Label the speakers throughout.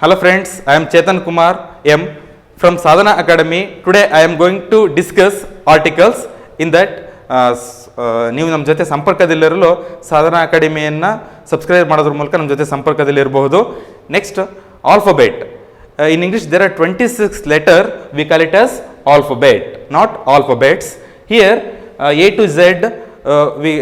Speaker 1: Hello friends, I am Chetan Kumar M from Sadhana Academy. Today I am going to discuss articles in that ಆ, ಸ್- ಆ, ನೀವು ನಮ್ಮ ಜೊತೆ ಸಂಪರ್ಕದಲ್ಲಿರಲು ಸಾಧನಾ ಅಕಾಡೆಮಿಯನ್ನು subscribe ಮಾಡೋದ್ರ ಮೂಲಕ ನಮ್ಮ ಜೊತೆ ಸಂಪರ್ಕದಲ್ಲಿರಬಹುದು. Next alphabet in English there are twenty six letter we call it as alphabet not alphabets here A to Z we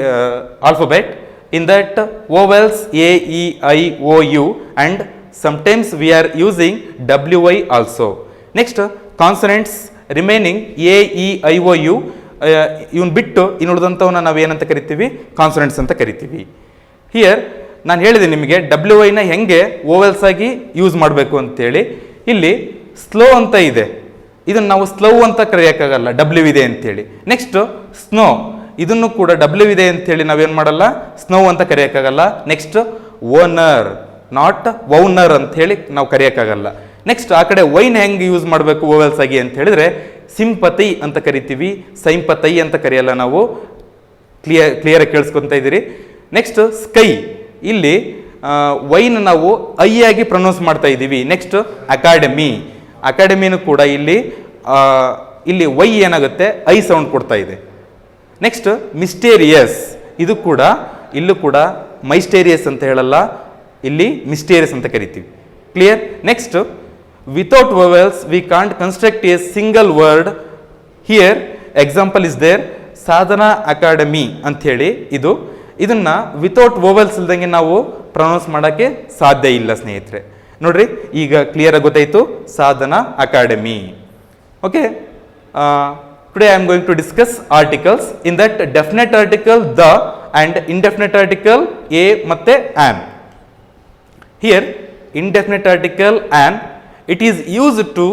Speaker 1: alphabet in that vowels a e i o u and sometimes we are using wy also. Next, consonants remaining a e i, o, u ಇವನ್ ಬಿಟ್ಟು ಇನ್ನು ಉಳಿದಂಥವನ್ನ ನಾವು ಏನಂತ ಕರಿತೀವಿ? Consonants ಅಂತ ಕರಿತೀವಿ. Here ನಾನು ಹೇಳಿದೆ ನಿಮಗೆ ಡಬ್ಲ್ಯೂ ಐನ ಹೆಂಗೆ ಓವೆಲ್ಸ್ ಆಗಿ ಯೂಸ್ ಮಾಡಬೇಕು ಅಂತೇಳಿ. ಇಲ್ಲಿ ಸ್ಲೋ ಅಂತ ಇದೆ. ಇದನ್ನು ನಾವು ಸ್ಲೋ ಅಂತ ಕರೆಯೋಕ್ಕಾಗಲ್ಲ. ಡಬ್ಲ್ಯೂ ಇದೆ ಅಂತೇಳಿ. ನೆಕ್ಸ್ಟ್ ಸ್ನೋ ಇದನ್ನು ಕೂಡ ಡಬ್ಲ್ಯೂ ಇದೆ ಅಂತೇಳಿ ನಾವೇನು ಮಾಡಲ್ಲ? ಸ್ನೋ ಅಂತ ಕರೆಯೋಕ್ಕಾಗಲ್ಲ. ನೆಕ್ಸ್ಟ್ ಓನರ್ ನಾಟ್ ವೌನರ್ ಅಂತ ಹೇಳಿ ನಾವು ಕರೆಯೋಕ್ಕಾಗಲ್ಲ. ನೆಕ್ಸ್ಟ್ ಆ ಕಡೆ ವೈನ್ ಹೆಂಗೆ ಯೂಸ್ ಮಾಡಬೇಕು ಓವೆಲ್ಸ್ ಆಗಿ ಅಂತ ಹೇಳಿದ್ರೆ ಸಿಂಪತೈ ಅಂತ ಕರಿತೀವಿ. ಸೈಂಪತೈ ಅಂತ ಕರೆಯಲ್ಲ ನಾವು. ಕ್ಲಿಯರ್ ಕ್ಲಿಯರಾಗಿ ಕೇಳಿಸ್ಕೊತಾ ಇದ್ದೀರಿ. ನೆಕ್ಸ್ಟ್ ಸ್ಕೈ ಇಲ್ಲಿ ವೈನ್ ನಾವು ಐ ಆಗಿ ಪ್ರೊನೌನ್ಸ್ ಮಾಡ್ತಾ ಇದ್ದೀವಿ. ನೆಕ್ಸ್ಟ್ ಅಕಾಡೆಮಿ ಅಕಾಡೆಮಿನೂ ಕೂಡ ಇಲ್ಲಿ ಇಲ್ಲಿ ವೈ ಏನಾಗುತ್ತೆ? ಐ ಸೌಂಡ್ ಕೊಡ್ತಾ ಇದೆ. ನೆಕ್ಸ್ಟ್ ಮಿಸ್ಟೇರಿಯಸ್ ಇದು ಕೂಡ, ಇಲ್ಲೂ ಕೂಡ ಮೈಸ್ಟೇರಿಯಸ್ ಅಂತ ಹೇಳಲ್ಲ. ಇಲ್ಲಿ ಮಿಸ್ಟೇರಿಯಸ್ ಅಂತ ಕರಿತೀವಿ. Clear next without vowels we can't construct a single word here example is there Sadhana academy ಅಂಥೇಳಿ ಇದು. ಇದನ್ನ ವಿತೌಟ್ ವೋವೆಲ್ಸ್ ಇಲ್ದಂಗೆ ನಾವು ಪ್ರೊನೌನ್ಸ್ ಮಾಡೋಕ್ಕೆ ಸಾಧ್ಯ ಇಲ್ಲ, ಸ್ನೇಹಿತರೆ. ನೋಡ್ರಿ, ಈಗ ಕ್ಲಿಯರ್ ಗೊತ್ತಾಯಿತು. Sadhana academy okay today I am going to discuss articles in that definite article the and indefinite article a ಮತ್ತು an here indefinite article an it is used to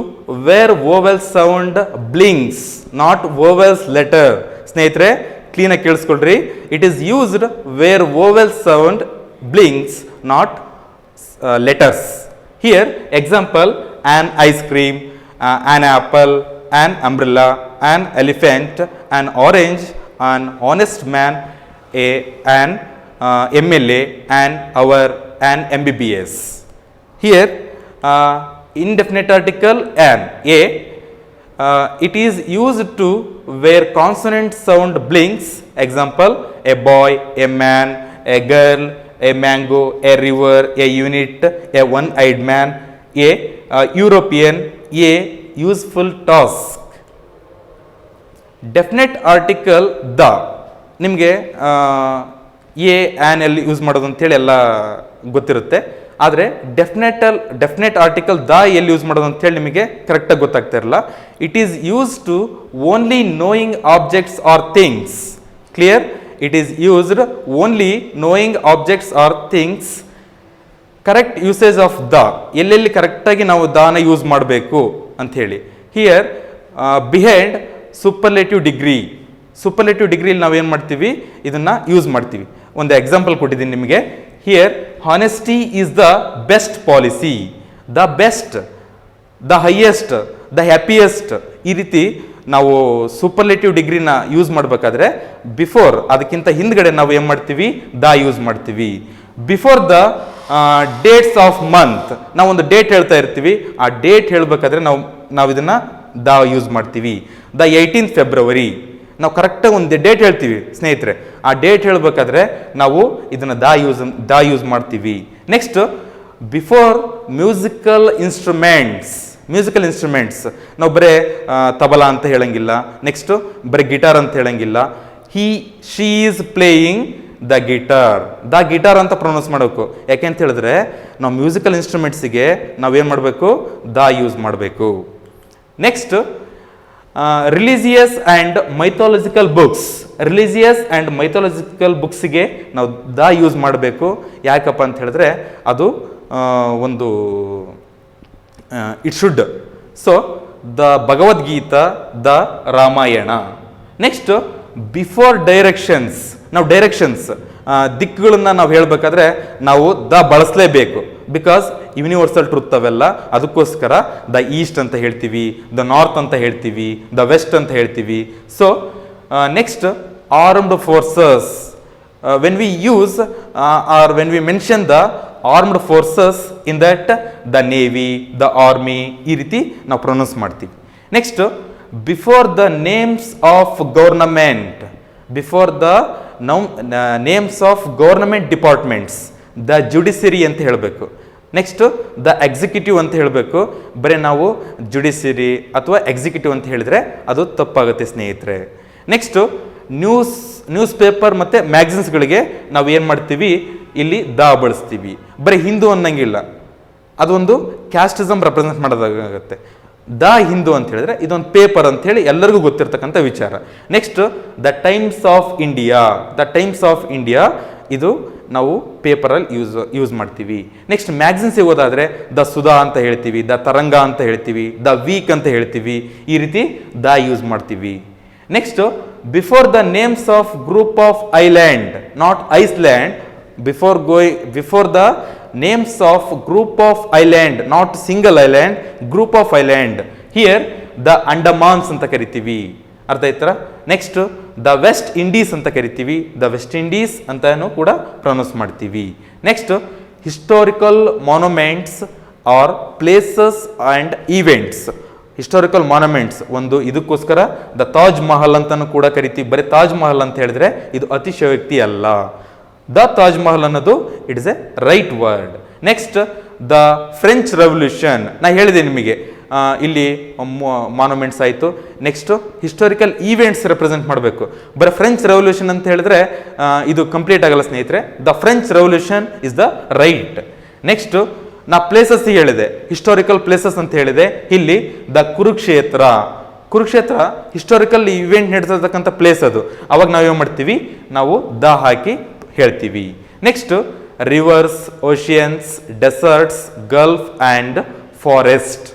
Speaker 1: where vowel sound blinks not vowels letter ಸ್ನೇಹಿತರೆ ಕ್ಲೀನಾಗಿ ಕೇಳಿಸ್ಕೊಳ್ರಿ it is used where vowel sound blinks not uh, letters here example an ice cream uh, an apple an umbrella an elephant an orange an honest man a an uh, mla an hour an mbbs here uh, indefinite article an a uh, it is used to where consonant sound blinks example a boy a man a girl a mango a river a unit a one eyed man a uh, european a useful task definite article the ನಿಮಗೆ A an ಎಲ್ಲಿ use ಮಾಡೋದು ಅಂತೇಳಿ ಎಲ್ಲ ಗೊತ್ತಿರುತ್ತೆ. ಆದರೆ ಡೆಫಿನೆಟಲ್ definite article the ಎಲ್ಲಿ use ಮಾಡೋದು ಅಂತೇಳಿ ನಿಮಗೆ ಕರೆಕ್ಟಾಗಿ ಗೊತ್ತಾಗ್ತಾ ಇರಲ್ಲ. It is use to only knowing objects or things clear it is used only knowing objects or things correct usage of the ಎಲ್ಲೆಲ್ಲಿ ಕರೆಕ್ಟಾಗಿ ನಾವು ದಾನ ಯೂಸ್ ಮಾಡಬೇಕು ಅಂಥೇಳಿ here behind superlative degree superlative ಡಿಗ್ರಿಲಿ ಏನು ಮಾಡ್ತೀವಿ? ಇದನ್ನು ಯೂಸ್ ಮಾಡ್ತೀವಿ. ಒಂದು ಎಕ್ಸಾಂಪಲ್ ಕೊಟ್ಟಿದ್ದೀನಿ ನಿಮಗೆ. Here honesty is the best policy, the best, the highest, the happiest ಈ ರೀತಿ ನಾವು ಸೂಪರ್ಲೇಟಿವ್ ಡಿಗ್ರಿನ ಯೂಸ್ ಮಾಡಬೇಕಾದ್ರೆ ಬಿಫೋರ್ ಅದಕ್ಕಿಂತ ಹಿಂದ್ಗಡೆ ನಾವು ಏನು ಮಾಡ್ತೀವಿ? ದ ಯೂಸ್ ಮಾಡ್ತೀವಿ. Before the dates of month ನಾವು ಒಂದು ಡೇಟ್ ಹೇಳ್ತಾ ಇರ್ತೀವಿ. ಆ ಡೇಟ್ ಹೇಳಬೇಕಾದ್ರೆ ನಾವು ನಾವು ಇದನ್ನು ದ ಯೂಸ್ ಮಾಡ್ತೀವಿ. ದ ಏಯ್ಟೀನ್ತ್ ಫೆಬ್ರವರಿ ನಾವು ಕರೆಕ್ಟಾಗಿ ಒಂದು ಡೇಟ್ ಹೇಳ್ತೀವಿ, ಸ್ನೇಹಿತರೆ. ಆ ಡೇಟ್ ಹೇಳಬೇಕಾದ್ರೆ ನಾವು ಇದನ್ನು ದಾ ಯೂಸ್ ದಾ ಯೂಸ್ ಮಾಡ್ತೀವಿ. Next before musical instruments musical instruments ನಾವು ಬರೇ ತಬಲಾ ಅಂತ ಹೇಳಂಗಿಲ್ಲ. ನೆಕ್ಸ್ಟ್ ಬರೀ ಗಿಟಾರ್ ಅಂತ ಹೇಳಂಗಿಲ್ಲ. He she is playing the guitar the guitar ಅಂತ ಪ್ರೊನೌನ್ಸ್ ಮಾಡಬೇಕು. ಯಾಕೆ ಅಂತ ಹೇಳಿದ್ರೆ, ನಾವು ಮ್ಯೂಸಿಕಲ್ ಇನ್ಸ್ಟ್ರೂಮೆಂಟ್ಸಿಗೆ ನಾವೇನು ಮಾಡಬೇಕು? ದ ಯೂಸ್ ಮಾಡಬೇಕು. Next religious and mythological books religious and mythological ಬುಕ್ಸಿಗೆ ನಾವು ದ ಯೂಸ್ ಮಾಡಬೇಕು. ಯಾಕಪ್ಪ ಅಂತ ಹೇಳಿದ್ರೆ ಅದು ಒಂದು it should so the Bhagavadgita, the Ramayana. Next before directions ನಾವು ಡೈರೆಕ್ಷನ್ಸ್ ದಿಕ್ಕುಗಳನ್ನು ನಾವು ಹೇಳಬೇಕಾದ್ರೆ ನಾವು ದ ಬಳಸಲೇಬೇಕು. ಬಿಕಾಸ್ ಯೂನಿವರ್ಸಲ್ ಟ್ರುತ್ ಅವೆಲ್ಲ, ಅದಕ್ಕೋಸ್ಕರ ದ ಈಸ್ಟ್ ಅಂತ ಹೇಳ್ತೀವಿ ದ ನಾರ್ತ್ ಅಂತ ಹೇಳ್ತೀವಿ ದ ವೆಸ್ಟ್ ಅಂತ ಹೇಳ್ತೀವಿ. So next armed forces when we use or when we mention the armed forces in that the navy the army ಈ ರೀತಿ ನಾವು ಪ್ರೊನೌನ್ಸ್ ಮಾಡ್ತೀವಿ. Next before the names of government before the now names of government departments the judiciary ಅಂತ ಹೇಳಬೇಕು. Next the executive ಅಂತ ಹೇಳಬೇಕು. ಬರೀ ನಾವು ಜುಡಿಷರಿ ಅಥವಾ ಎಕ್ಸಿಕ್ಯೂಟಿವ್ ಅಂತ ಹೇಳಿದ್ರೆ ಅದು ತಪ್ಪಾಗುತ್ತೆ ಸ್ನೇಹಿತರೆ. ನೆಕ್ಸ್ಟು ನ್ಯೂಸ್ ನ್ಯೂಸ್ ಪೇಪರ್ ಮತ್ತು ಮ್ಯಾಗ್ಝಿನ್ಸ್ಗಳಿಗೆ ನಾವು ಏನು ಮಾಡ್ತೀವಿ? ಇಲ್ಲಿ ದ ಬಳಸ್ತೀವಿ. ಬರೀ ಹಿಂದೂ ಅನ್ನಂಗಿಲ್ಲ. ಅದೊಂದು ಕ್ಯಾಸ್ಟಿಸಮ್ ರೆಪ್ರೆಸೆಂಟ್ ಮಾಡೋದಾಗುತ್ತೆ ದ ಹಿಂದೂ ಅಂತ ಹೇಳಿದ್ರೆ ಇದೊಂದು ಪೇಪರ್ ಅಂತ ಹೇಳಿ ಎಲ್ಲರಿಗೂ ಗೊತ್ತಿರತಕ್ಕಂಥ ವಿಚಾರ. Next the Times of India the Times of India ಇದು ನಾವು ಪೇಪರಲ್ಲಿ ಯೂಸ್ ಯೂಸ್ ಮಾಡ್ತೀವಿ. ನೆಕ್ಸ್ಟ್ ಮ್ಯಾಗ್ಝಿನ್ಸ್ ಹೋದಾದರೆ, ದ ಸುಧಾ ಅಂತ ಹೇಳ್ತೀವಿ, ದ ತರಂಗ ಅಂತ ಹೇಳ್ತೀವಿ, ದ ವೀಕ್ ಅಂತ ಹೇಳ್ತೀವಿ. ಈ ರೀತಿ ದ ಯೂಸ್ ಮಾಡ್ತೀವಿ. Next before the names of group of island not Iceland before ಗೋಯ್ before the names of group of island not single island group of island here the Andamans ಅಂತ ಕರಿತೀವಿ. ಅರ್ಥ ಆಯ್ತರ? Next the West Indies ಅಂತ ಕರಿತೀವಿ. The West Indies ಅಂತನೂ ಕೂಡ pronounce ಮಾಡ್ತೀವಿ. Next historical monuments or places and events historical monuments ಒಂದು ಇದಕ್ಕೋಸ್ಕರ ದ ತಾಜ್ ಮಹಲ್ ಅಂತಲೂ ಕೂಡ ಕರಿತೀವಿ. ಬರೀ ತಾಜ್ ಮಹಲ್ ಅಂತ ಹೇಳಿದ್ರೆ ಇದು ಅತಿಶಯೋಕ್ತಿ ಅಲ್ಲ. ದ ತಾಜ್ ಮಹಲ್ ಅನ್ನೋದು it is a right word next the French revolution ನಾ ಹೇಳಿದೆ ನಿಮಗೆ. ಇಲ್ಲಿ ಮಾನ್ಯುಮೆಂಟ್ಸ್ ಆಯಿತು. ನೆಕ್ಸ್ಟು ಹಿಸ್ಟೋರಿಕಲ್ ಈವೆಂಟ್ಸ್ ರೆಪ್ರೆಸೆಂಟ್ ಮಾಡಬೇಕು. ಬರೀ ಫ್ರೆಂಚ್ ರೆವಲ್ಯೂಷನ್ ಅಂತ ಹೇಳಿದ್ರೆ ಇದು ಕಂಪ್ಲೀಟ್ ಆಗಲ್ಲ ಸ್ನೇಹಿತರೆ. The French revolution is the right next ನಾ ಪ್ಲೇಸಸ್ ಹೇಳಿದೆ. ಹಿಸ್ಟೋರಿಕಲ್ ಪ್ಲೇಸಸ್ ಅಂತ ಹೇಳಿದೆ. ಇಲ್ಲಿ the Kurukshetra Kurukshetra historical event ನಡೆಸತಕ್ಕಂಥ place ಅದು. ಅವಾಗ ನಾವೇನು ಮಾಡ್ತೀವಿ? ನಾವು ದ ಹಾಕಿ ಹೇಳ್ತೀವಿ. Next rivers oceans deserts gulf and forest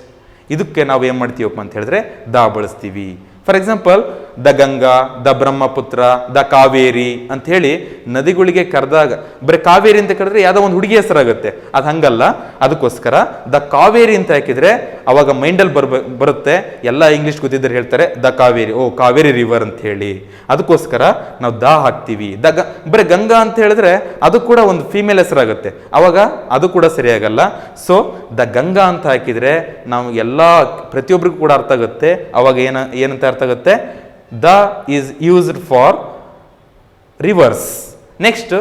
Speaker 1: ಇದಕ್ಕೆ ನಾವು ಏನು ಮಾಡ್ತೀವಪ್ಪ ಅಂತ ಹೇಳಿದ್ರೆ ದಾ ಬಳಸ್ತೀವಿ for example the Ganga, the Brahmaputra, the Kaveri ಅಂತ ಹೇಳಿ ನದಿಗಳಿಗೆ ಕರೆದಾಗ, ಬರೀ ಕಾವೇರಿ ಅಂತ ಕರೆದ್ರೆ ಯಾವುದೋ ಒಂದು ಹುಡುಗಿ ಹೆಸರಾಗುತ್ತೆ ಅದು ಹಂಗಲ್ಲ. ಅದಕ್ಕೋಸ್ಕರ ದ ಕಾವೇರಿ ಅಂತ ಹಾಕಿದ್ರೆ ಅವಾಗ ಮೈಂಡಲ್ಲಿ ಬರ್ಬ, ಬರುತ್ತೆ. ಎಲ್ಲ ಇಂಗ್ಲೀಷ್ ಗೊತ್ತಿದ್ದರೆ ಹೇಳ್ತಾರೆ, the Kaveri. O, Kaveri river ಅಂತ ಹೇಳಿ. ಅದಕ್ಕೋಸ್ಕರ ನಾವು ದ ಹಾಕ್ತೀವಿ. ದ ಗ, ಬರೀ ಗಂಗಾ ಅಂತ ಹೇಳಿದ್ರೆ ಅದು ಕೂಡ ಒಂದು ಫೀಮೇಲ್ ಹೆಸರಾಗುತ್ತೆ ಅವಾಗ ಅದು ಕೂಡ ಸರಿಯಾಗಲ್ಲ. ಸೊ ದ ಗಂಗಾ ಅಂತ ಹಾಕಿದ್ರೆ ನಾವು ಎಲ್ಲ ಪ್ರತಿಯೊಬ್ಬರಿಗೂ ಕೂಡ ಅರ್ಥ ಆಗುತ್ತೆ. ಅವಾಗ ಏನ, ಏನಂತ ಅರ್ಥ ಆಗುತ್ತೆ the is used for rivers. Next,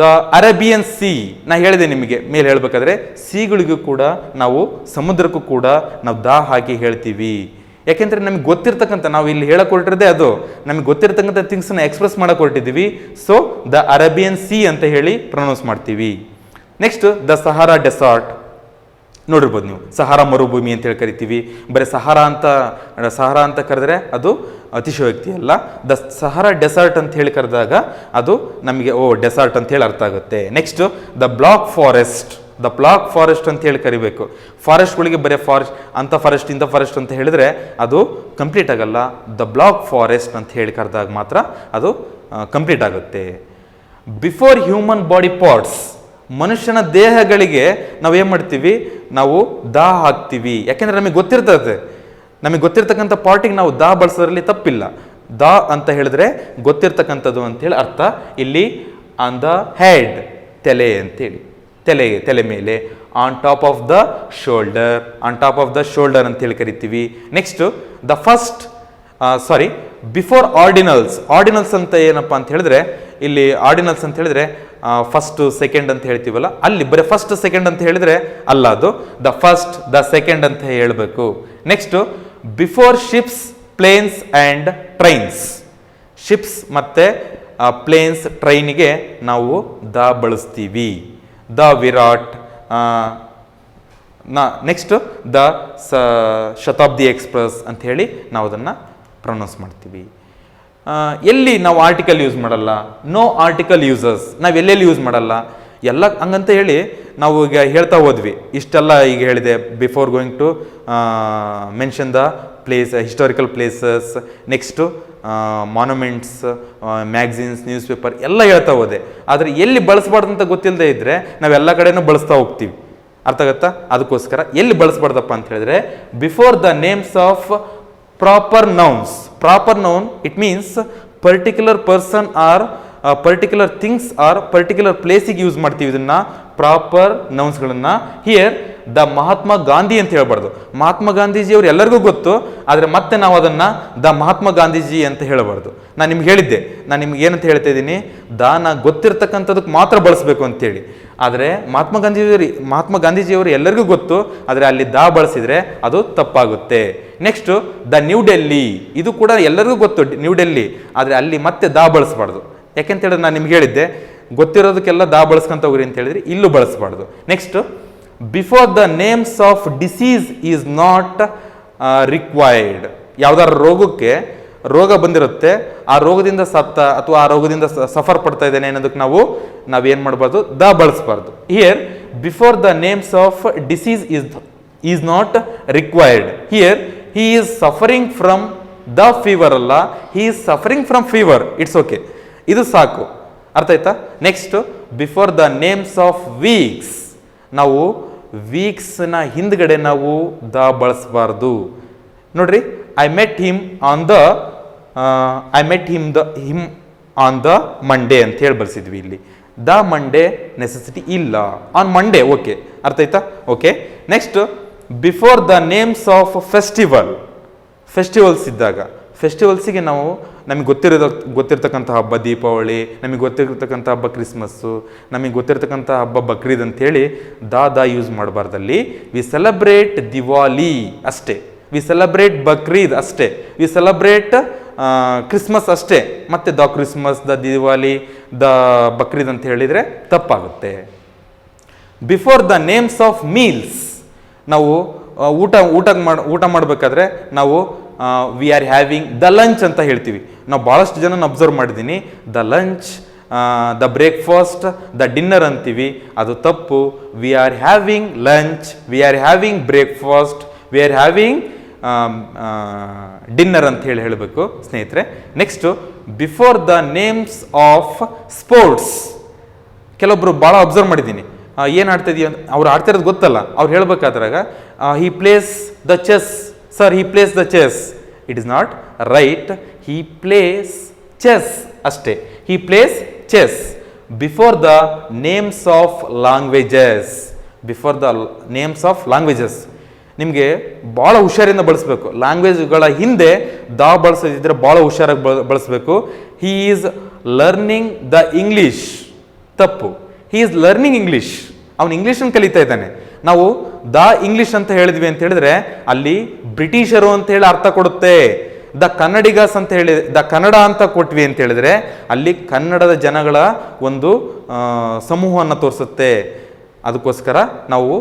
Speaker 1: the Arabian sea. ನಾ ಹೇಳಿದೆ ನಿಮಗೆ, ಮೇಲೆ ಹೇಳಬೇಕಾದ್ರೆ ಸಿಗಳಿಗೂ ಕೂಡ ನಾವು ಸಮುದ್ರಕ್ಕೂ ಕೂಡ ನಾವು ದ ಹಾಕಿ ಹೇಳ್ತೀವಿ. ಯಾಕೆಂದರೆ ನಮಗೆ ಗೊತ್ತಿರ್ತಕ್ಕಂಥ, ನಾವು ಇಲ್ಲಿ ಹೇಳಕ್ಕೆ ಅದು. ನಮಗೆ ಗೊತ್ತಿರ್ತಕ್ಕಂಥ ಥಿಂಗ್ಸನ್ನ ಎಕ್ಸ್ಪ್ರೆಸ್ ಮಾಡಕ್ಕೆ ಹೊರಟಿದ್ದೀವಿ ಸೊ, ದ ಅರೇಬಿಯನ್ ಸಿ ಅಂತ ಹೇಳಿ ಪ್ರೊನೌನ್ಸ್ ಮಾಡ್ತೀವಿ. Next, the Sahara desert. ನೋಡಿರ್ಬೋದು ನೀವು. ಸಹಾರಾ ಮರುಭೂಮಿ ಅಂತ ಹೇಳಿ ಕರಿತೀವಿ. ಬರೀ ಸಹಾರ ಅಂತ ಸಹಾರ ಅಂತ ಕರೆದ್ರೆ ಅದು ಅತಿಶಯೋಕ್ತಿ ಅಲ್ಲ. ದ ಸಹಾರ ಡೆಸರ್ಟ್ ಅಂತ ಹೇಳಿ ಕರೆದಾಗ ಅದು ನಮಗೆ, ಓ, ಡೆಸರ್ಟ್ ಅಂತ ಹೇಳಿ ಅರ್ಥ ಆಗುತ್ತೆ. Next the black forest. The black forest ಅಂತ ಹೇಳಿ ಕರಿಬೇಕು. ಫಾರೆಸ್ಟ್ಗಳಿಗೆ ಬರೀ ಫಾರೆಸ್ಟ್, ಅಂಥ ಫಾರೆಸ್ಟ್, ಇಂಥ ಫಾರೆಸ್ಟ್ ಅಂತ ಹೇಳಿದ್ರೆ ಅದು ಕಂಪ್ಲೀಟ್ ಆಗಲ್ಲ. ದ ಬ್ಲಾಕ್ ಫಾರೆಸ್ಟ್ ಅಂತ ಹೇಳಿ ಕರೆದಾಗ ಮಾತ್ರ ಅದು ಕಂಪ್ಲೀಟ್ ಆಗುತ್ತೆ. Before human body parts. ಮನುಷ್ಯನ ದೇಹಗಳಿಗೆ ನಾವು ಏನು ಮಾಡ್ತೀವಿ? ನಾವು ದಾ ಹಾಕ್ತೀವಿ. ಯಾಕೆಂದ್ರೆ ನಮಗೆ ಗೊತ್ತಿರ್ತದೆ. ನಮಗೆ ಗೊತ್ತಿರ್ತಕ್ಕಂಥ ಪಾರ್ಟಿಗೆ ನಾವು ದಾ ಬಳಸೋದ್ರಲ್ಲಿ ತಪ್ಪಿಲ್ಲ. ದಾ ಅಂತ ಹೇಳಿದ್ರೆ ಗೊತ್ತಿರ್ತಕ್ಕಂಥದ್ದು ಅಂತೇಳಿ ಅರ್ಥ. ಇಲ್ಲಿ ಆನ್ ದ ಹೆಡ್ ತಲೆ ಅಂತೇಳಿ ತಲೆ ತಲೆ ಮೇಲೆ. On top of the shoulder on top of the shoulder ಅಂತೇಳಿ ಕರಿತೀವಿ. ನೆಕ್ಸ್ಟ್ ದ ಫಸ್ಟ್ ಸಾರಿ ಬಿಫೋರ್ ಆರ್ಡಿನಲ್ಸ್ ಆರ್ಡಿನಲ್ಸ್ ಅಂತ ಏನಪ್ಪ ಅಂತ ಹೇಳಿದ್ರೆ ಇಲ್ಲಿ ಆರ್ಡಿನಲ್ಸ್ ಅಂತ ಹೇಳಿದ್ರೆ ಫಸ್ಟ್ ಸೆಕೆಂಡ್ ಅಂತ ಹೇಳ್ತೀವಲ್ಲ, ಅಲ್ಲಿ ಬರೀ ಫಸ್ಟ್ ಸೆಕೆಂಡ್ ಅಂತ ಹೇಳಿದ್ರೆ ಅಲ್ಲ ಅದು. ದ ಫಸ್ಟ್ ದ ಸೆಕೆಂಡ್ ಅಂತ ಹೇಳಬೇಕು. Next before ships planes and trains ships ಮತ್ತು ಪ್ಲೇನ್ಸ್ ಟ್ರೈನಿಗೆ ನಾವು ದ ಬಳಸ್ತೀವಿ. ದ ವಿರಾಟ್ ನಾ ನೆಕ್ಸ್ಟ್ ದ ಸ, ಶತಾಬ್ದಿ ಎಕ್ಸ್ಪ್ರೆಸ್ ಅಂತ ಹೇಳಿ ನಾವು ಅದನ್ನು ಪ್ರೊನೌನ್ಸ್ ಮಾಡ್ತೀವಿ. ಎಲ್ಲಿ ನಾವು ಆರ್ಟಿಕಲ್ ಯೂಸ್ ಮಾಡಲ್ಲ? ನೋ ಆರ್ಟಿಕಲ್ ಯೂಸಸ್ ನಾವು ಎಲ್ಲೆಲ್ಲಿ ಯೂಸ್ ಮಾಡಲ್ಲ? ಎಲ್ಲ ಹಂಗಂತ ಹೇಳಿ ನಾವು ಈಗ ಹೇಳ್ತಾ ಹೋದ್ವಿ. ಇಷ್ಟೆಲ್ಲ ಈಗ ಹೇಳಿದೆ. Before going to mention the place historical places next monuments magazines newspaper ಎಲ್ಲ ಹೇಳ್ತಾ ಹೋದೆ. ಆದರೆ ಎಲ್ಲಿ ಬಳಸ್ಬಾರ್ದು ಅಂತ ಗೊತ್ತಿಲ್ಲದೆ ಇದ್ದರೆ ನಾವೆಲ್ಲ ಕಡೆನೂ ಬಳಸ್ತಾ ಹೋಗ್ತೀವಿ. ಅರ್ಥ ಆಗುತ್ತಾ? ಅದಕ್ಕೋಸ್ಕರ ಎಲ್ಲಿ ಬಳಸ್ಬಾರ್ದಪ್ಪ ಅಂತ ಹೇಳಿದ್ರೆ before the names of proper nouns proper noun it means particular person or particular things or particular ಪ್ಲೇಸಿಗೆ ಯೂಸ್ ಮಾಡ್ತೀವಿ ಇದನ್ನ. ಪ್ರಾಪರ್ ನೌನ್ಸ್ಗಳನ್ನು ಹಿಯರ್ ದ ಮಹಾತ್ಮ ಗಾಂಧಿ ಅಂತ ಹೇಳಬಾರ್ದು. ಮಹಾತ್ಮ ಗಾಂಧೀಜಿ ಗಾಂಧೀಜಿಯವರು ಎಲ್ಲರಿಗೂ ಗೊತ್ತು, ಆದರೆ ಮತ್ತೆ ನಾವು ಅದನ್ನು ದ ಮಹಾತ್ಮ ಗಾಂಧೀಜಿ ಅಂತ ಹೇಳಬಾರ್ದು. ನಾನು ನಿಮ್ಗೆ ಹೇಳಿದ್ದೆ, ನಾನು ನಿಮ್ಗೆ ಏನಂತ ಹೇಳ್ತಾ ಇದ್ದೀನಿ? ದಾನ ಗೊತ್ತಿರ್ತಕ್ಕಂಥದಕ್ಕೆ ಮಾತ್ರ ಬಳಸಬೇಕು ಅಂತೇಳಿ. ಆದರೆ ಮಹಾತ್ಮ ಗಾಂಧೀಜಿಯವರು ಮಹಾತ್ಮ ಗಾಂಧೀಜಿಯವರು ಎಲ್ಲರಿಗೂ ಗೊತ್ತು, ಆದರೆ ಅಲ್ಲಿ ದಾ ಬಳಸಿದರೆ ಅದು ತಪ್ಪಾಗುತ್ತೆ. ನೆಕ್ಸ್ಟು ದ ನ್ಯೂ ಡೆಲ್ಲಿ ಇದು ಕೂಡ ಎಲ್ಲರಿಗೂ ಗೊತ್ತು ನ್ಯೂ ಡೆಲ್ಲಿ ಆದರೆ ಅಲ್ಲಿ ಮತ್ತೆ ದಾ ಬಳಸಬಾರ್ದು. ಯಾಕೆಂತ ಹೇಳಿದ್ರೆ ನಾನು ನಿಮ್ಗೆ ಹೇಳಿದ್ದೆ ಗೊತ್ತಿರೋದಕ್ಕೆಲ್ಲ ದಾ ಬಳಸ್ಕೊಂತ ಹೋಗ್ರಿ ಅಂತ ಹೇಳಿದ್ರೆ ಇಲ್ಲೂ ಬಳಸಬಾರ್ದು. Next before the names of disease is not required ಯಾವ್ದಾರ ರೋಗಕ್ಕೆ ರೋಗ ಬಂದಿರುತ್ತೆ, ಆ ರೋಗದಿಂದ ಸತ್ತ ಅಥವಾ ಆ ರೋಗದಿಂದ ಸಫರ್ ಪಡ್ತಾ ಇದ್ದಾನೆ ಅನ್ನೋದಕ್ಕೆ ನಾವು, ನಾವೇನು ಮಾಡಬಾರ್ದು? ದ ಬಳಸಬಾರ್ದು. Here before the names of disease is is not required here he is suffering from the fever ಅಲ್ಲ he is suffering from fever it's okay ಇದು ಸಾಕು. ಅರ್ಥ ಆಯ್ತಾ? Next before the names of weeks ನಾವು ವೀಕ್ಸ್ನ ಹಿಂದ್ಗಡೆ ನಾವು ದ ಬಳಸಬಾರ್ದು. ನೋಡ್ರಿ I met him on the I met him the him on the Monday ಅಂತ ಹೇಳಿ ಬಳಸಿದ್ವಿ ಇಲ್ಲಿ. ದ ಮಂಡೇ ನೆಸೆಸಿಟಿ ಇಲ್ಲ. ಆನ್ ಮಂಡೇ ಓಕೆ ಅರ್ಥ ಆಯ್ತಾ? Okay next before the names of festival festivals ಇದ್ದಾಗ ಫೆಸ್ಟಿವಲ್ಸಿಗೆ ನಾವು ನಮಗೆ ಗೊತ್ತಿರೋ ಗೊತ್ತಿರ್ತಕ್ಕಂಥ ಹಬ್ಬ ದೀಪಾವಳಿ, ನಮಗೆ ಗೊತ್ತಿರತಕ್ಕಂಥ ಹಬ್ಬ ಕ್ರಿಸ್ಮಸ್ಸು, ನಮಗೆ ಗೊತ್ತಿರತಕ್ಕಂಥ ಹಬ್ಬ ಬಕ್ರೀದ್ ಅಂತೇಳಿ ದಾ ದಾ ಯೂಸ್ ಮಾಡಬಾರ್ದಲ್ಲಿ. ವಿ ಸೆಲೆಬ್ರೇಟ್ ದಿವಾಲಿ ಅಷ್ಟೇ. ವಿ ಸೆಲೆಬ್ರೇಟ್ ಬಕ್ರೀದ್ ಅಷ್ಟೇ. ವಿ ಸೆಲೆಬ್ರೇಟ್ ಕ್ರಿಸ್ಮಸ್ ಅಷ್ಟೇ. ಮತ್ತೆ the Christmas, the Diwali, the Bakrid ಅಂತ ಹೇಳಿದರೆ ತಪ್ಪಾಗುತ್ತೆ. Before the names of meals ನಾವು ಊಟ ಊಟ ಮಾಡಿ, ಊಟ ಮಾಡಬೇಕಾದ್ರೆ ನಾವು we are having the lunch ಅಂತ ಹೇಳ್ತೀವಿ. ನಾವು ಭಾಳಷ್ಟು ಜನ ಅಬ್ಸರ್ವ್ ಮಾಡಿದ್ದೀನಿ the lunch the breakfast the dinner ಅಂತೀವಿ. ಅದು ತಪ್ಪು. We are having lunch we are having breakfast we are having dinner ಅಂತ ಹೇಳಿ ಹೇಳಬೇಕು ಸ್ನೇಹಿತರೆ. Next before the names of sports ಕೆಲವೊಬ್ಬರು ಭಾಳ ಅಬ್ಸರ್ವ್ ಮಾಡಿದ್ದೀನಿ ಏನು ಆಡ್ತಾ ಇದೀಯ ಅಂತ ಅವ್ರು ಆಡ್ತಿರೋದು ಗೊತ್ತಲ್ಲ. ಅವ್ರು ಹೇಳ್ಬೇಕಾದ್ರಾಗ he plays the chess sir he plays the chess it is not right he plays chess ಅಷ್ಟೇ he plays chess before the names of languages before the names of languages ನಿಮಗೆ ಭಾಳ ಹುಷಾರಿಂದ ಬಳಸಬೇಕು. ಲ್ಯಾಂಗ್ವೇಜ್ಗಳ ಹಿಂದೆ ದ ಬಳಸದಿದ್ದರೆ ಭಾಳ ಹುಷಾರಾಗಿ ಬಳ, ಬಳಸಬೇಕು. He is learning the English ತಪ್ಪು. ಹೀ ಈಸ್ ಲರ್ನಿಂಗ್ ಇಂಗ್ಲೀಷ್ ಅವನು ಇಂಗ್ಲೀಷನ್ನು ಕಲಿತಾ ಇದ್ದಾನೆ. ನಾವು ದ ಇಂಗ್ಲಿಷ್ ಅಂತ ಹೇಳಿದ್ವಿ ಅಂತ ಹೇಳಿದ್ರೆ ಅಲ್ಲಿ ಬ್ರಿಟಿಷರು ಅಂತ ಹೇಳಿ ಅರ್ಥ ಕೊಡುತ್ತೆ. ದ ಕನ್ನಡಿಗಸ್ ಅಂತ ಹೇಳಿ, ದ ಕನ್ನಡ ಅಂತ ಕೊಟ್ವಿ ಅಂತ ಹೇಳಿದ್ರೆ ಅಲ್ಲಿ ಕನ್ನಡದ ಜನಗಳ ಒಂದು ಸಮೂಹವನ್ನು ತೋರಿಸುತ್ತೆ. ಅದಕ್ಕೋಸ್ಕರ ನಾವು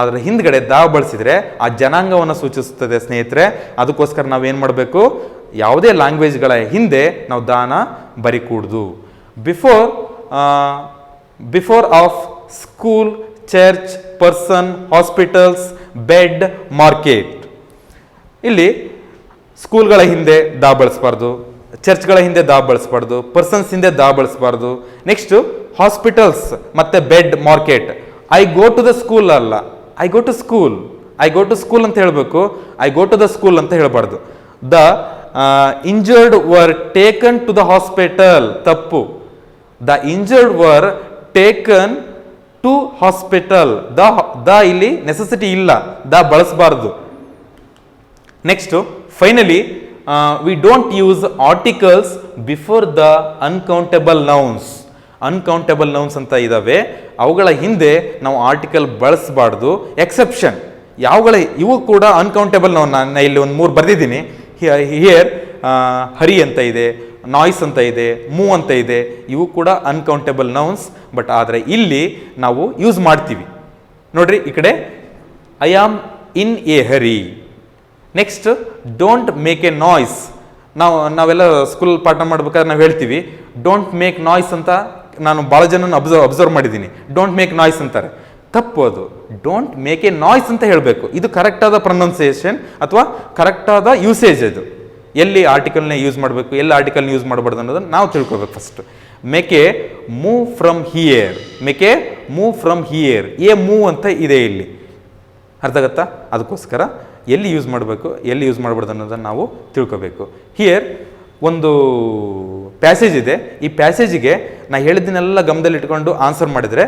Speaker 1: ಅದರ ಹಿಂದ್ಗಡೆ ದ ಬಳಸಿದ್ರೆ ಆ ಜನಾಂಗವನ್ನು ಸೂಚಿಸುತ್ತದೆ ಸ್ನೇಹಿತರೆ. ಅದಕ್ಕೋಸ್ಕರ ನಾವೇನು ಮಾಡಬೇಕು? ಯಾವುದೇ ಲ್ಯಾಂಗ್ವೇಜ್ಗಳ ಹಿಂದೆ ನಾವು ದಾನ ಬರಿಕೂಡ್ದು. Before before of school church person hospitals bed market ಇಲ್ಲಿ ಸ್ಕೂಲ್ಗಳ ಹಿಂದೆ ದಾ ಬಳಸಬಾರ್ದು ಚರ್ಚ್ಗಳ ಹಿಂದೆ ದಾ ಬಳಸಬಾರ್ದು ಪರ್ಸನ್ಸ್ ಹಿಂದೆ ದಾ ಬಳಸಬಾರ್ದು. ನೆಕ್ಸ್ಟ್ ಹಾಸ್ಪಿಟಲ್ಸ್ ಮತ್ತೆ bed market I go to the school ಅಲ್ಲ I go to school I go to school ಅಂತ ಹೇಳಬೇಕು I go to the school ಅಂತ ಹೇಳಬಾರ್ದು. The injured were taken to the hospital ತಪ್ಪು. The injured were taken to hospital the the ಇಲ್ಲಿ necessity ಇಲ್ಲ. The ಬಳಸಬಾರದು. Next finally we don't use articles before the uncountable nouns uncountable nouns ಅಂತ ಇದ್ದಾವೆ ಅವುಗಳ ಹಿಂದೆ ನಾವು ಆರ್ಟಿಕಲ್ ಬಳಸಬಾರ್ದು. ಎಕ್ಸೆಪ್ಷನ್ ಯಾವುಗಳ, ಇವು ಕೂಡ ಅನ್ಕೌಂಟೇಬಲ್ ನೌನ್ ನಾನು ಇಲ್ಲಿ ಒಂದು ಮೂರು ಬರೆದಿದ್ದೀನಿ. ಹಿಯರ್ ಹರಿ ಅಂತ ಇದೆ. ನಾಯ್ಸ್ ಅಂತ ಇದೆ ಮೂ ಅಂತ ಇದೆ, ಇವು ಕೂಡ ಅನ್ಕೌಂಟೇಬಲ್ ನೌನ್ಸ್ ಬಟ್ ಆದರೆ ಇಲ್ಲಿ ನಾವು ಯೂಸ್ ಮಾಡ್ತೀವಿ. ನೋಡ್ರಿ ಈ ಕಡೆ I am in a hurry next don't make a noise ನಾವು, ನಾವೆಲ್ಲ ಸ್ಕೂಲ್ ಪಾಠ ಮಾಡ್ಬೇಕಾದ್ರೆ ನಾವು ಹೇಳ್ತೀವಿ ಡೋಂಟ್ ಮೇಕ್ ನಾಯ್ಸ್ ಅಂತ ನಾನು ಭಾಳ ಜನ ಅಬ್ಸರ್ವ್ ಅಬ್ಸರ್ವ್ ಮಾಡಿದ್ದೀನಿ. ಡೋಂಟ್ ಮೇಕ್ ನಾಯ್ಸ್ ಅಂತಾರೆ. ತಪ್ಪು ಅದು. ಡೋಂಟ್ ಮೇಕ್ ಎ ನಾಯ್ಸ್ ಅಂತ ಹೇಳಬೇಕು. ಇದು ಕರೆಕ್ಟಾದ ಪ್ರೊನೌನ್ಸಿಯೇಷನ್ ಅಥವಾ ಕರೆಕ್ಟಾದ ಯೂಸೇಜ್ ಅದು. ಎಲ್ಲಿ ಆರ್ಟಿಕಲ್ನ ಯೂಸ್ ಮಾಡಬೇಕು, ಎಲ್ಲಿ ಆರ್ಟಿಕಲ್ನ ಯೂಸ್ ಮಾಡಬಾರ್ದು ಅನ್ನೋದನ್ನು ನಾವು ತಿಳ್ಕೊಬೇಕು first make a move from here. Make a move from here. A move ಅಂತ ಇದೆ ಇಲ್ಲಿ. ಅರ್ಥ ಆಗತ್ತಾ? ಅದಕ್ಕೋಸ್ಕರ ಎಲ್ಲಿ ಯೂಸ್ ಮಾಡಬೇಕು, ಎಲ್ಲಿ ಯೂಸ್ ಮಾಡಬಾರ್ದು ಅನ್ನೋದನ್ನು ನಾವು ತಿಳ್ಕೊಬೇಕು. ಹಿಯರ್ ಒಂದು ಪ್ಯಾಸೇಜ್ ಇದೆ. ಈ ಪ್ಯಾಸೇಜಿಗೆ ನಾ ಹೇಳಿದ್ದನ್ನೆಲ್ಲ ಗಮನದಲ್ಲಿ ಇಟ್ಕೊಂಡು ಆನ್ಸರ್ ಮಾಡಿದರೆ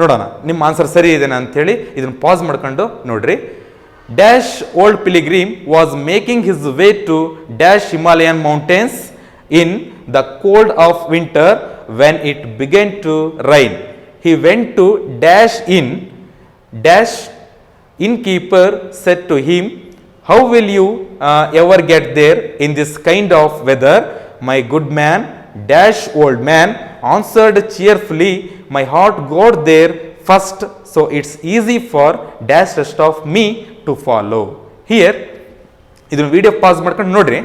Speaker 1: ನೋಡೋಣ. ನಿಮ್ಮ ಆನ್ಸರ್ ಸರಿ ಇದೆನಾ ಅಂಥೇಳಿ ಇದನ್ನು ಪಾಸ್ ಮಾಡ್ಕೊಂಡು ನೋಡ್ರಿ. Dash old pilgrim was making his way to Dash Himalayan mountains in the cold of winter when it began to rain. He went to Dash Inn. Dash innkeeper said to him, how will you uh, ever get there in this kind of weather? My good man, Dash old man answered cheerfully, my heart got there first so it's easy for dash rest of me to follow here ಇದನ್ನು video pause ಮಾಡ್ಕೊಂಡು ನೋಡ್ರಿ.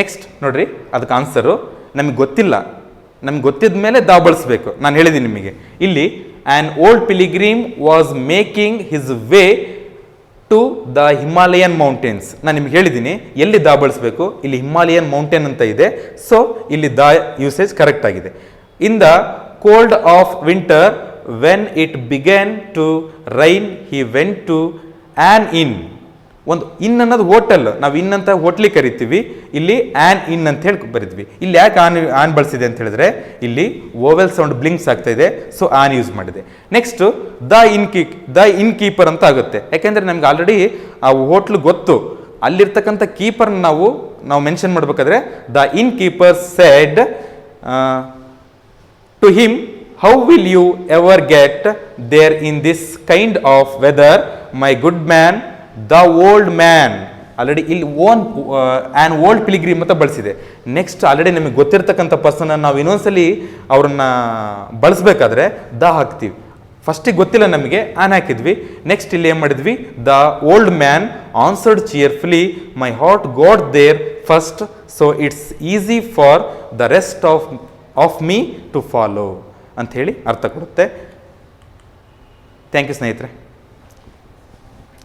Speaker 1: Next ನೋಡ್ರಿ, ಅದಕ್ಕೆ answer ನಮಗೆ ಗೊತ್ತಿಲ್ಲ. ನಮ್ಗೆ ಗೊತ್ತಿದ್ದ ಮೇಲೆ ದಾವ್ ಬಳಸಬೇಕು. ನಾನು ಹೇಳಿದ್ದೀನಿ ನಿಮಗೆ. ಇಲ್ಲಿ an old pilgrim was making his way to the Himalayan mountains ನಾನು ನಿಮ್ಗೆ ಹೇಳಿದ್ದೀನಿ ಎಲ್ಲಿ ದಾ ಬಳಸಬೇಕು? ಇಲ್ಲಿ ಹಿಮಾಲಯನ್ ಮೌಂಟೇನ್ ಅಂತ ಇದೆ. ಸೊ ಇಲ್ಲಿ ದ ಯೂಸೇಜ್ ಕರೆಕ್ಟ್ ಆಗಿದೆ. In the cold of winter when it began to rain he went to an inn ಒಂದು ಇನ್ ಅನ್ನೋದು ಹೋಟೆಲ್ ನಾವು ಇನ್ ಅಂತ ಹೋಟ್ಲಿಗೆ ಕರಿತೀವಿ. ಇಲ್ಲಿ ಆನ್ ಇನ್ ಅಂತ ಹೇಳಿ ಬರಿದ್ವಿ. ಇಲ್ಲಿ ಯಾಕೆ ಆನ್ ಆನ್ ಬಳಸಿದೆ ಅಂತ ಹೇಳಿದ್ರೆ ಇಲ್ಲಿ ಓವೆಲ್ ಸೌಂಡ್ ಬ್ಲಿಂಕ್ಸ್ ಆಗ್ತಾ ಇದೆ. ಸೊ ಆನ್ ಯೂಸ್ ಮಾಡಿದೆ. Next the inn key the innkeeper ಅಂತ ಆಗುತ್ತೆ. ಯಾಕೆಂದರೆ ನಮ್ಗೆ ಆಲ್ರೆಡಿ ಆ ಹೋಟ್ಲ್ ಗೊತ್ತು. ಅಲ್ಲಿರ್ತಕ್ಕಂಥ ಕೀಪರ್ನ ನಾವು ನಾವು ಮೆನ್ಷನ್ ಮಾಡಬೇಕಾದ್ರೆ the innkeeper said to him, How will you ever get there in this kind of weather, my good man, the old man? Already ಇಲ್ಲಿ ಓನ್ ಆ್ಯನ್ ಓಲ್ಡ್ ಪಿಲಿಗ್ರಿಮ್ ಅಂತ ಬಳಸಿದೆ. ನೆಕ್ಸ್ಟ್ ಆಲ್ರೆಡಿ ನಮಗೆ ಗೊತ್ತಿರ್ತಕ್ಕಂಥ ಪರ್ಸನನ್ನು ನಾವು ಇನ್ನೊಂದ್ಸಲಿ ಅವ್ರನ್ನ ಬಳಸಬೇಕಾದ್ರೆ ದ ಹಾಕ್ತೀವಿ. ಫಸ್ಟಿಗೆ ಗೊತ್ತಿಲ್ಲ ನಮಗೆ ಆನ್ ಹಾಕಿದ್ವಿ. ನೆಕ್ಸ್ಟ್ ಇಲ್ಲಿ ಏನು ಮಾಡಿದ್ವಿ? The old man answered cheerfully my heart got there first so it's easy for the rest of of me to follow ಅಂಥೇಳಿ ಅರ್ಥ ಕೊಡುತ್ತೆ. ಥ್ಯಾಂಕ್ ಯು ಸ್ನೇಹಿತರೆ.